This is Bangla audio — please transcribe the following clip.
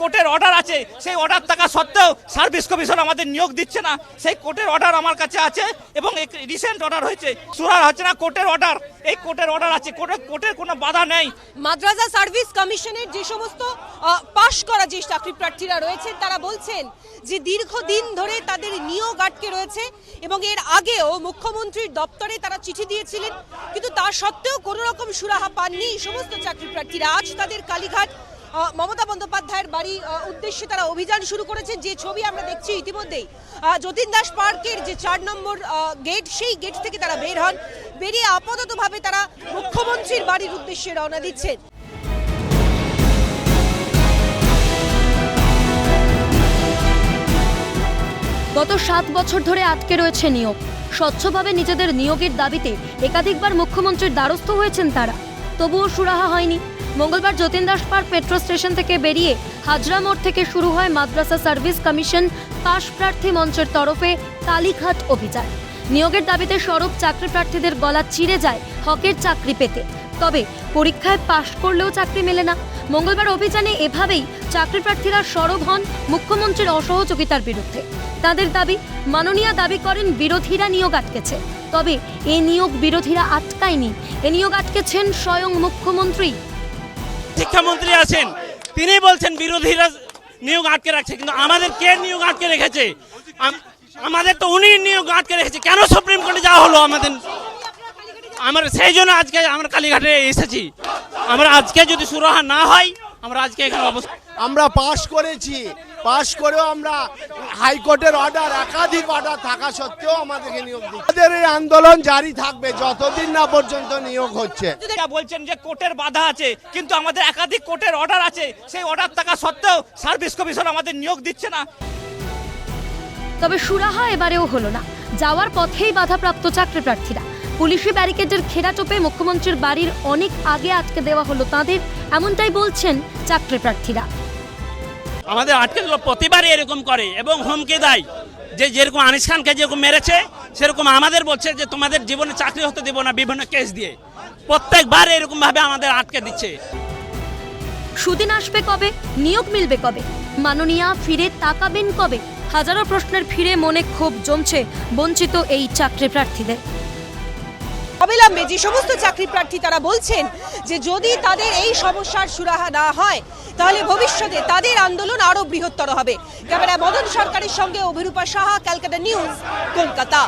কোর্টের অর্ডার আছে। সেই অর্ডার থাকা সত্ত্বেও সার্ভিস কমিশন আমাদের নিয়োগ দিচ্ছে না। সেই কোর্টের অর্ডার আমার কাছে আছে এবং রিসেন্ট অর্ডার হয়েছে। সুরার হচ্ছে না, কোর্টের অর্ডার এই কোর্টের অর্ডার আছে। কোর্টের কোর্টের কোনো বাধা নেই। মাদ্রাসা সার্ভিস কমিশনের যে সমস্ত পাশ করা যে চাকরি প্রার্থীরা রয়েছেন, তারা বলছেন যে দীর্ঘদিন ধরে তাদের নিয়োগ আটকে রয়েছে এবং এর আগেও মুখ্যমন্ত্রীর দপ্তরে তারা চিঠি দিয়েছিলেন। কিন্তু তা সত্ত্বেও কোনো রকম সুরাহা পাননি। সমস্ত চাকরি প্রার্থীরা আজ তাদের কালীঘাট মমতা বন্দ্যোপাধ্যায়ের বাড়ি উদ্দেশ্যে তারা অভিযান শুরু করেছে। যে ছবি আমরা দেখছি ইতিমধ্যেই যতীন দাস পার্কের যে চার নম্বর গেট, সেই গেট থেকে তারা বের হন। বেরিয়ে আপাততভাবে তারা মুখ্যমন্ত্রীর বাড়ির উদ্দেশ্যে রওনা দিচ্ছেন। গত সাত বছর ধরে আটকে রয়েছে নিয়োগ। স্বচ্ছভাবে নিজেদের নিয়োগের দাবিতে একাধিকবার মুখ্যমন্ত্রীর দ্বারস্থ হয়েছেন তারা। তবুও সুরাহা হয়নি। মঙ্গলবার Jatin Das park metro station থেকে বেরিয়ে হাজরা মোড় থেকে শুরু হয় মাদ্রাসা সার্ভিস কমিশন পাশ প্রার্থী মঞ্চের তরফে কালীঘাট অভিযান। নিয়োগের দাবিতে সরব চাকরি প্রার্থীদের গলা চিড়ে যায় হকের চাকরি পেতে। তবে পরীক্ষায় পাশ করলেও চাকরি মেলে না। মঙ্গলবার অভিযানে এভাবেই চাকরি প্রার্থীরা সরব হন মুখ্যমন্ত্রীর অসহযোগিতার বিরুদ্ধে। তাদের দাবি, মাননীয় দাবি করেন বিরোধীরা নিয়োগ আটকেছে। তবে এ নিয়োগ বিরোধীরা আটকায়নি। এ নিয়োগ আটকেছেন স্বয়ং মুখ্যমন্ত্রী। শিক্ষামন্ত্রী আছেন। তিনি বলছেন বিরোধীরা নিয়োগ আটকে রাখছে কিন্তু আমাদের কে নিয়োগ আটকে রেখেছে? আমাদের তো উনি নিয়োগ আটকে রেখেছে। কেন সুপ্রিম কোর্টে যাওয়া হলো আমাদের? আমার সেই জন্য আজকে আমরা কালীঘাটে এসেছি। আমরা আজকে যদি সুরাহা না হয় আমরা আজকে এখানে অবস্থা আমরা পাশ করেছি। পাশ করেও আমরা হাইকোর্টের অর্ডার একাধিক অর্ডার থাকা সত্ত্বেও আমাদেরকে নিয়োগ আমাদের এই আন্দোলন জারি থাকবে যতদিন না পর্যন্ত নিয়োগ হচ্ছে। বলছেন যে কোর্টের বাধা আছে কিন্তু আমাদের একাধিক কোর্টের অর্ডার আছে সেই অর্ডার থাকা সত্ত্বেও সার্ভিস কমিশন আমাদের নিয়োগ দিচ্ছে না। তবে সুরাহা এবারেও হলো না। যাওয়ার পথেই বাধাপ্রাপ্ত চাকরি প্রার্থীরা। পুলিশি ব্যারিকেডের ঘেরাটোপে মুখ্যমন্ত্রীর বাড়ির অনেক আগে আটকে দেওয়া হলো তাদের এমনটাই বলছেন চাকরি প্রার্থীরা। আমাদের আটকে প্রতিবারই এরকম করে এবং হুমকি দেয় যে যেরকম আনিস খানকে যেরকম মেরেছে, সেরকম আমাদের বলছে যে তোমাদের জীবনে চাকরি হতে দেবো না বিভিন্ন কেস দিয়ে। প্রত্যেকবার এরকম ভাবে আমাদের আটকে দিচ্ছে। সুদিন আসবে কবে? নিয়োগ মিলবে কবে? মাননীয়া ফিরে তাকাবেন কবে? হাজারো প্রশ্নের ফিরে মনে ক্ষোভ জমছে বঞ্চিত এই চাকরি প্রার্থীদের। অবিলম্বে যে সমস্ত চাকরি প্রার্থী তারা বলছেন যে যদি তাদের এই সমস্যার সুরাহা না হয়, তাহলে ভবিষ্যতে তাদের আন্দোলন আরও বৃহত্তর হবে। ক্যামেরা মদন সরকারের সঙ্গে অভিরূপা সাহা, ক্যালকাটা নিউজ, কলকাতা।